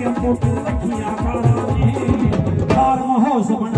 ਅੱਖੀਆਂ ਕਾਲਾ ਜੀ ਬਾਰ ਮਹੌਸ ਬਣ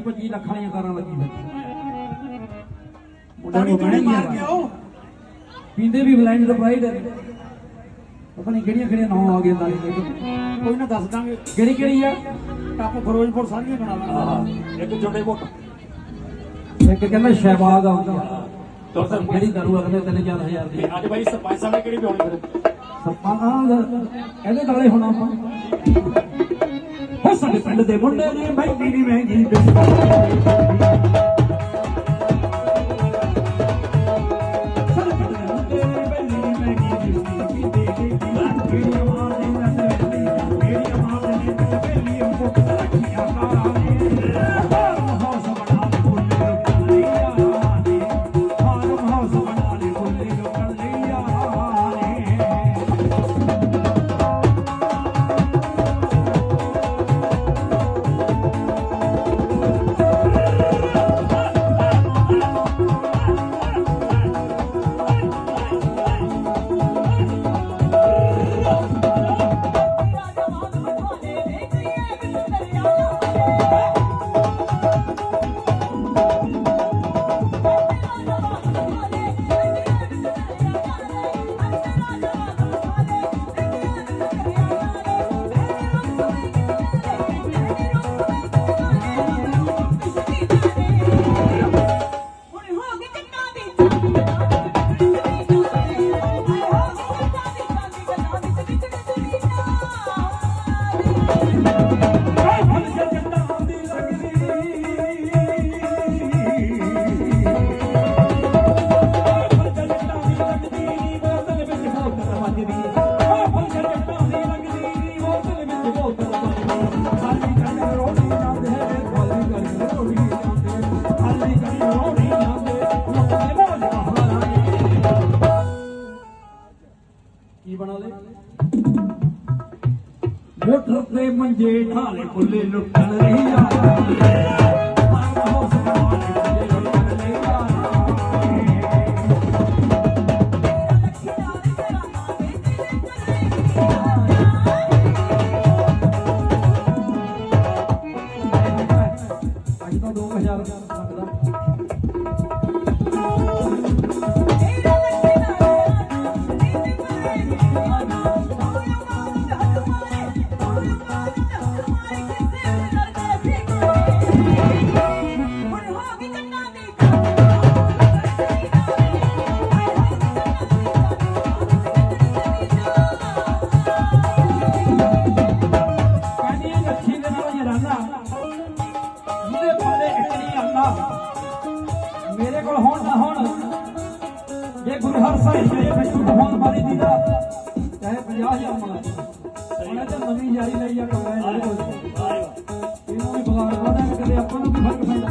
25 25 ਲੱਖ ਵਾਲੀਆਂ ਕਾਰਾਂ ਲੱਗੀ ਬੈਠੀ ਮੁੰਡਾ ਨੂੰ ਕਹਿਣਾ ਮਾਰ ਕੇ ਆਓ ਪੀਂਦੇ ਵੀ ਬਲਾਈਂਡ ਦਾ ਪ੍ਰਾਈਡ ਹੈ। ਪਤਾ ਨਹੀਂ ਕਿਹੜੀਆਂ ਕਿਹੜੀਆਂ ਨਾਮ ਆ ਗਏ ਤਾਂ ਕੋਈ ਨਾ ਦੱਸ ਦਾਂਗੇ। ਕਿਹੜੀ ਕਿਹੜੀ ਆ? ਟੱਪ ਫਿਰੋਜ਼ਪੁਰ ਸਾਰੀਆਂ ਬਣਾ ਲਾਂਗੇ ਇੱਕ ਜੋੜੇ ਕੋਟ। ਇੱਕ ਕਹਿੰਦਾ ਸ਼ਹਿਬਾਜ਼ ਆਉਂਦਾ ਤੋਂ ਜਿਹੜੀ ਕਰੂ ਅਗਲੇ 3000 ਦੀ। ਅੱਜ ਬਾਈ ਸਰਪੰਚ ਸਾਹਿਬ ਨੇ ਕਿਹੜੀ ਪਿਆਉਣੀ ਫਿਰ? ਸਰਪੰਚ ਇਹਦੇ ਨਾਲੇ ਹੁਣ ਆਪਾਂ ਸਾਡੇ ਪਿੰਡ ਦੇ ਮੁੰਡੇ ਨੇ ਮਹਿੰਗੀ ਦੀ ਮਹਿੰਗੀ ਸਾਡੇ ਪਿੰਡ ਦੇ ਮੁੰਡੇ ਨੇ ਮਹਿੰਗੀ ਦੀ ਮਹਿੰਗੀ ਬਿਸਕੀ ਪੀਂਦੇ ਡੇਲੀ ਮੋਟਰ ਤੇ ਮੰਜੇ ਢਾਲੇ ਬੁੱਲੇ ਲੁੱਟਣ ਲਈ ਆ। ਅੱਜ ਤਾਂ 2000 ਸਕਦਾ ਇੱਕ ਮੇਰੇ ਕੋਲ ਹੋਣ ਨਾ ਹੋਣ ਜੇ ਗੁਰੂ ਹਰ ਸਾਹਿਬ ਮੇਰੇ ਮੈਨੂੰ ਫੋਨ ਮਾਰੀ ਦੀ ਦਾ ਚਾਹੇ 50000 ਮੰਗਾ ਉਹਨੇ ਤਾਂ ਨਵੀਂ ਜਾਰੀ ਲਈ ਆ ਕਮਰੇ ਇਹਦੇ ਕੋਲ ਇਹਨੂੰ ਵੀ ਬਗਾੜ ਪਾਣਾ ਕਦੇ ਆਪਾਂ ਨੂੰ ਵੀ ਫ਼ਰਕ ਪੈਂਦਾ।